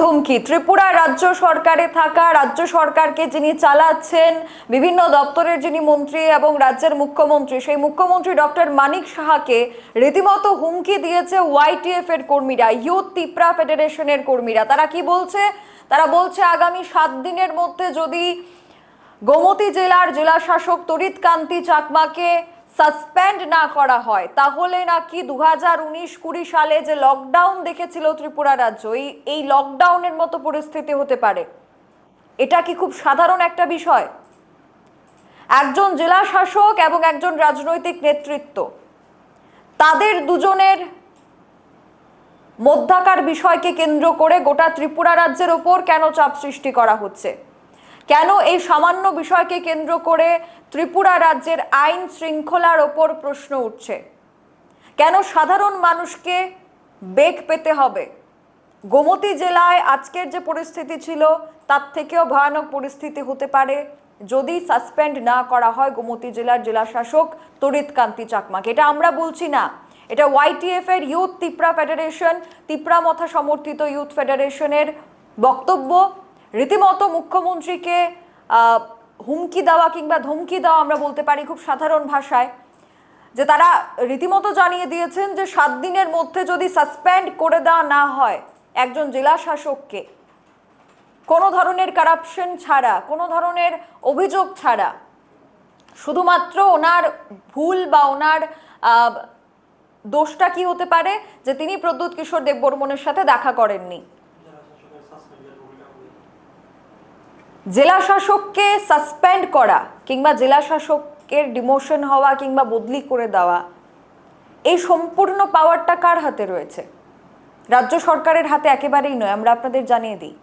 ধমকি। ত্রিপুরা রাজ্য সরকারে থাকা রাজ্য সরকারকে যিনি চালাচ্ছেন, বিভিন্ন দপ্তরের যিনি মন্ত্রী এবং রাজ্যের মুখ্যমন্ত্রী, সেই মুখ্যমন্ত্রী ডক্টর মানিক সাহাকে রীতিমতো হুমকি দিয়েছে ওয়াইটিএফ এর কর্মীরা, ইউথ তিপ্রা ফেডারেশনের কর্মীরা। তারা কি বলছে? তারা বলছে, আগামী সাত দিনের মধ্যে যদি গোমতী জেলার জেলা শাসক তরিত কান্তি চাকমাকে সাসপেন্ড না করা হয়। তাহলে নাকি দু হাজার উনিশ কুড়ি সালে যে লকডাউন দেখেছিল ত্রিপুরা রাজ্য, এই এই লকডাউনের মতো পরিস্থিতি হতে পারে। এটা কি খুব সাধারণ একটা বিষয়? একজন জেলা শাসক এবং একজন রাজনৈতিক নেতৃত্ব, তাদের দুজনের মধ্যাকার বিষয়কে কেন্দ্র করে গোটা ত্রিপুরা রাজ্যের ওপর কেন চাপ সৃষ্টি করা হচ্ছে? কেন এই সামান্য বিষয়কে কেন্দ্র করে ত্রিপুরা রাজ্যের আইন শৃঙ্খলার ওপর প্রশ্ন উঠছে? কেন সাধারণ মানুষকে বেগ পেতে হবে? গোমতী জেলায় আজকের যে পরিস্থিতি ছিল, তার থেকেও ভয়ানক পরিস্থিতি হতে পারে যদি সাসপেন্ড না করা হয় গোমতী জেলার জেলা শাসক তরিত কান্তি চাকমাকে। এটা আমরা বলছি না। এটা ওয়াইটিএফ এর ইউথ তিপ্রা ফেডারেশন তিপ্রা মথা সমর্থিত ইউথ ফেডারেশনের বক্তব্য। রীতিমতো মুখ্যমন্ত্রীকে হুমকি দেওয়া কিংবা ধমকি দেওয়া আমরা বলতে পারি খুব সাধারণ ভাষায়, যে তারা রীতিমতো জানিয়ে দিয়েছেন যে সাত দিনের মধ্যে যদি সাসপেন্ড করে দেওয়া না হয় একজন জেলা শাসককে, কোনো ধরনের কারাপশন ছাড়া, কোনো ধরনের অভিযোগ ছাড়া, শুধুমাত্র ওনার ভুল বা ওনার দোষটা কি হতে পারে? যে তিনি প্রদ্যুৎ কিশোর দেববর্মনের সাথে দেখা করেননি। জেলা শাসককে সাসপেন্ড করা কিংবা জেলা শাসকের ডিমোশন হওয়া কিংবা বদলি করে দেওয়া, এই সম্পূর্ণ পাওয়ারটা কার হাতে রয়েছে? রাজ্য সরকারের হাতে একেবারেই নয়, আমরা আপনাদের জানিয়ে দিই।